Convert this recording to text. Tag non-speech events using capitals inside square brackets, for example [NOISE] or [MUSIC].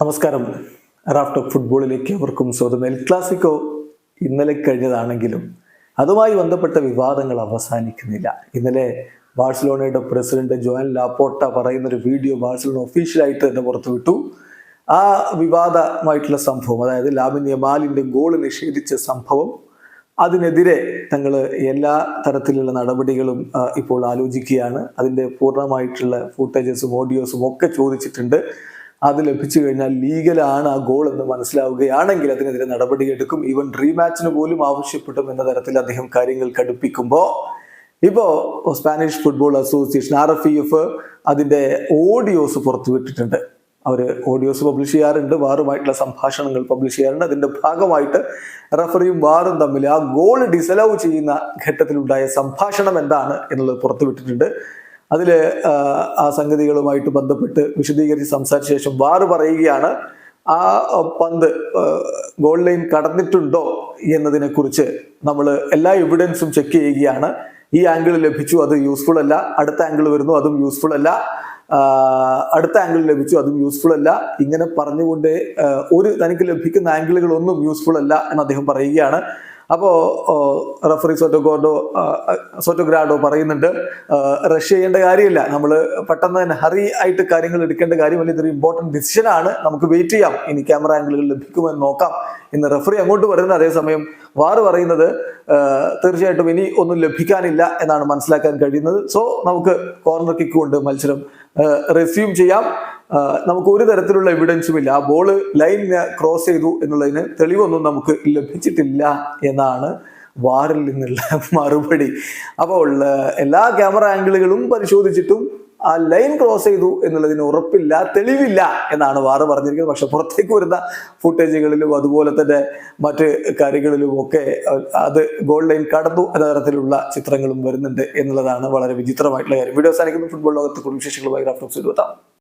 നമസ്കാരം. റാഫ്റ്റോക്ക് ഫുട്ബോളിലേക്ക് അവർക്കും സ്വാഗതം. എൽ ക്ലാസിക്കോ ഇന്നലെ കഴിഞ്ഞതാണെങ്കിലും അതുമായി ബന്ധപ്പെട്ട വിവാദങ്ങൾ അവസാനിക്കുന്നില്ല. ഇന്നലെ ബാഴ്സലോണയുടെ പ്രസിഡന്റ് ജോയൻ ലാപ്പോട്ട പറയുന്ന ഒരു വീഡിയോ ബാഴ്സലോണ ഒഫീഷ്യലായിട്ട് തന്നെ പുറത്തുവിട്ടു. ആ വിവാദമായിട്ടുള്ള സംഭവം അതായത് ലാമിൻ യമാലിന്റെ ഗോൾ നിഷേധിച്ച സംഭവം അതിനെതിരെ തങ്ങൾ എല്ലാ തരത്തിലുള്ള നടപടികളും ഇപ്പോൾ ആലോചിക്കുകയാണ്. അതിന്റെ പൂർണമായിട്ടുള്ള ഫുട്ടേജസും ഓഡിയോസും ഒക്കെ ചോദിച്ചിട്ടുണ്ട്. അത് ലഭിച്ചു കഴിഞ്ഞാൽ ലീഗലാണ് ആ ഗോൾ എന്ന് മനസ്സിലാവുകയാണെങ്കിൽ അതിനെതിരെ നടപടിയെടുക്കും ഈവൻ റീമാച്ചിന് പോലും ആവശ്യപ്പെടും എന്ന തരത്തിൽ അദ്ദേഹം കാര്യങ്ങൾ കടുപ്പിക്കുമ്പോൾ ഇപ്പോ Spanish football association R F E F അതിന്റെ ഓഡിയോസ് പുറത്തുവിട്ടിട്ടുണ്ട്. അവർ ഓഡിയോസ് പബ്ലിഷ് ചെയ്യാറുണ്ട് വാറുമായിട്ടുള്ള സംഭാഷണങ്ങൾ പബ്ലിഷ് ചെയ്യാറുണ്ട്. അതിന്റെ ഭാഗമായിട്ട് റഫറിയും വാറും തമ്മിൽ ആ ഗോൾ ഡിസലവ് ചെയ്യുന്ന ഘട്ടത്തിലുണ്ടായ സംഭാഷണം എന്താണ് എന്നുള്ളത് പുറത്തുവിട്ടിട്ടുണ്ട്. അതിൽ ആ സംഗതികളുമായിട്ട് ബന്ധപ്പെട്ട് വിശദീകരിച്ച് സംസാരിച്ച ശേഷം വാർ പറയുകയാണ് ആ പന്ത് ഗോൾ ലൈൻ കടന്നിട്ടുണ്ടോ എന്നതിനെ കുറിച്ച് നമ്മൾ എല്ലാ എവിഡൻസും ചെക്ക് ചെയ്യുകയാണ്. ഈ ആംഗിൾ ലഭിച്ചു അത് യൂസ്ഫുൾ അല്ല. അടുത്ത ആംഗിൾ വരുന്നു അതും യൂസ്ഫുൾ അല്ല. അടുത്ത ആംഗിൾ ലഭിച്ചു അതും യൂസ്ഫുൾ അല്ല. ഇങ്ങനെ പറഞ്ഞുകൊണ്ട് ഒരു തനിക്ക് ലഭിക്കുന്ന ആംഗിളുകളൊന്നും യൂസ്ഫുൾ അല്ല എന്ന് അദ്ദേഹം പറയുകയാണ്. അപ്പോ റഫറി സോറ്റോഗോർഡോ സോറ്റോഗ്രാഡോ പറയുന്നുണ്ട്. റഷ് ചെയ്യേണ്ട കാര്യമില്ല. നമ്മൾ പെട്ടെന്ന് തന്നെ ഹറി ആയിട്ട് കാര്യങ്ങൾ എടുക്കേണ്ട കാര്യമല്ല ഇതൊരു ഇമ്പോർട്ടന്റ് ആണ്. നമുക്ക് വെയിറ്റ് ചെയ്യാം. ഇനി ക്യാമറ ആംഗിളുകൾ ലഭിക്കുമെന്ന് നോക്കാം. എന്ന് റഫറി അങ്ങോട്ട് പറയുന്നത് അതേസമയം വാറ് പറയുന്നത് തീർച്ചയായിട്ടും ഇനി ഒന്നും ലഭിക്കാനില്ല എന്നാണ് മനസ്സിലാക്കാൻ കഴിയുന്നത്. സോ നമുക്ക് കോർണർ കിക്ക് കൊണ്ട് മത്സരം റെസ്യൂം ചെയ്യാം. നമുക്ക് ഒരു തരത്തിലുള്ള എവിഡൻസും ഇല്ല. ആ ബോൾ ലൈൻ ക്രോസ് ചെയ്തു എന്നുള്ളതിന് തെളിവൊന്നും നമുക്ക് ലഭിച്ചിട്ടില്ല എന്നാണ് വാറിൽ നിന്നുള്ള [LAUGHS] മറുപടി. അപ്പോൾ എല്ലാ ക്യാമറ ആംഗിളുകളും പരിശോധിച്ചിട്ടും ആ ലൈൻ ക്രോസ് ചെയ്തു എന്നുള്ളതിന് ഉറപ്പില്ല തെളിവില്ല എന്നാണ് വാറ് പറഞ്ഞിരിക്കുന്നത്. പക്ഷെ പുറത്തേക്ക് വരുന്ന ഫുട്ടേജുകളിലും അതുപോലെ തന്നെ മറ്റ് കാര്യങ്ങളിലും ഒക്കെ അത് ഗോൾ ലൈൻ കടന്നു എന്ന തരത്തിലുള്ള ചിത്രങ്ങളും വരുന്നുണ്ട് എന്നുള്ളതാണ് വളരെ വിചിത്രമായിട്ടുള്ള കാര്യം. വീഡിയോ അവസാനിക്കുന്ന. ഫുട്ബോൾ ലോകത്തെ കുടുംബ വിശേഷങ്ങളുമായി എത്താം.